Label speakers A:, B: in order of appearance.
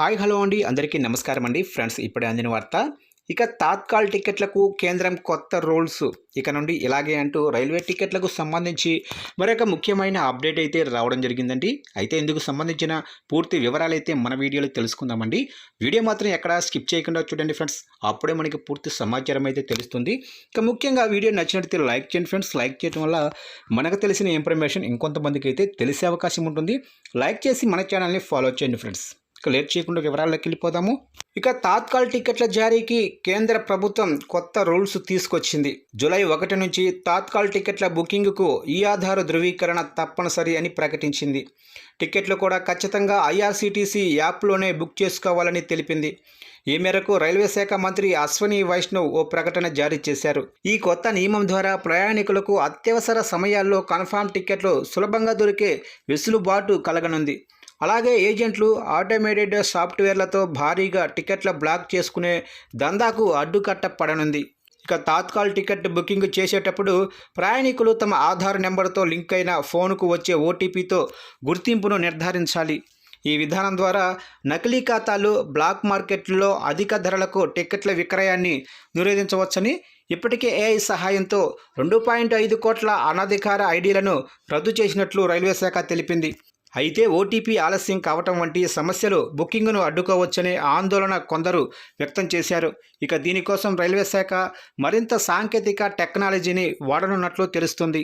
A: Hi hello అండి. అందరికీ నమస్కారం అండి. ఫ్రెండ్స్ ఇప్పుడే అందిన వార్త. ఇక తాత్కాల్ టికెట్లకు కేంద్రం కొత్త రూల్స్. ఇక నుండి ఇలాగే అంటూ రైల్వే టికెట్లకు సంబంధించి మరొక ముఖ్యమైన అప్డేట్ అయితే రావడం జరిగిందండి. అయితే ఇందుకు సంబంధించిన పూర్తి వివరాలు అయితే మన వీడియోలో తెలుసుకుందామండి. వీడియో మాత్రం ఎక్కడ స్కిప్ చేయకుండా చూడండి ఫ్రెండ్స్. అప్పుడే మనకి పూర్తి సమాచారం అయితే తెలుస్తుంది. ఇక ముఖ్యంగా వీడియో నచ్చినట్లయితే లైక్ చేయండి ఫ్రెండ్స్. లైక్ చేయడం వల్ల మనకు తెలిసిన ఇన్ఫర్మేషన్ ఇంకొంతమందికి అయితే తెలిసే అవకాశం ఉంటుంది. లైక్ చేసి మన ఛానల్ని ఫాలో చేయండి ఫ్రెండ్స్. ఇక లేట్ చేయకుండా వివరాల్లోకి వెళ్ళిపోదాము. ఇక తాత్కాల టికెట్ల జారీకి కేంద్ర ప్రభుత్వం కొత్త రూల్స్ తీసుకొచ్చింది. జూలై ఒకటి నుంచి తాత్కాల టికెట్ల బుకింగ్కు ఈ ఆధార ధృవీకరణ తప్పనిసరి అని ప్రకటించింది. టికెట్లు కూడా ఖచ్చితంగా ఐఆర్సీటీసీ యాప్లోనే బుక్ చేసుకోవాలని తెలిపింది. ఈ మేరకు రైల్వే శాఖ మంత్రి అశ్వని వైష్ణవ్ ఓ ప్రకటన జారీ చేశారు. ఈ కొత్త నియమం ద్వారా ప్రయాణికులకు అత్యవసర సమయాల్లో కన్ఫామ్ టికెట్లు సులభంగా దొరికే వెసులుబాటు కలగనుంది. అలాగే ఏజెంట్లు ఆటోమేటెడ్ సాఫ్ట్వేర్లతో భారీగా టికెట్ల బ్లాక్ చేసుకునే దందాకు అడ్డుకట్ట పడనుంది ఇక తాత్కాల్ టికెట్ బుకింగ్ చేసేటప్పుడు ప్రయాణికులు తమ ఆధార్ నెంబర్తో లింక్ అయిన ఫోన్కు వచ్చే ఓటీపీతో గుర్తింపును నిర్ధారించాలి. ఈ విధానం ద్వారా నకిలీ ఖాతాలు బ్లాక్ మార్కెట్లో అధిక ధరలకు టికెట్ల విక్రయాన్ని నిరోధించవచ్చని ఇప్పటికే ఏఐ సహాయంతో రెండు పాయింట్ ఐదు కోట్ల అనధికార ఐడీలను రద్దు చేసినట్లు రైల్వే శాఖ తెలిపింది. అయితే ఓటీపీ ఆలస్యం కావటం వంటి సమస్యలు బుకింగ్ను అడ్డుకోవచ్చనే ఆందోళన కొందరు వ్యక్తం చేశారు. ఇక దీనికోసం రైల్వే శాఖ మరింత సాంకేతిక టెక్నాలజీని వాడనున్నట్లు తెలుస్తుంది.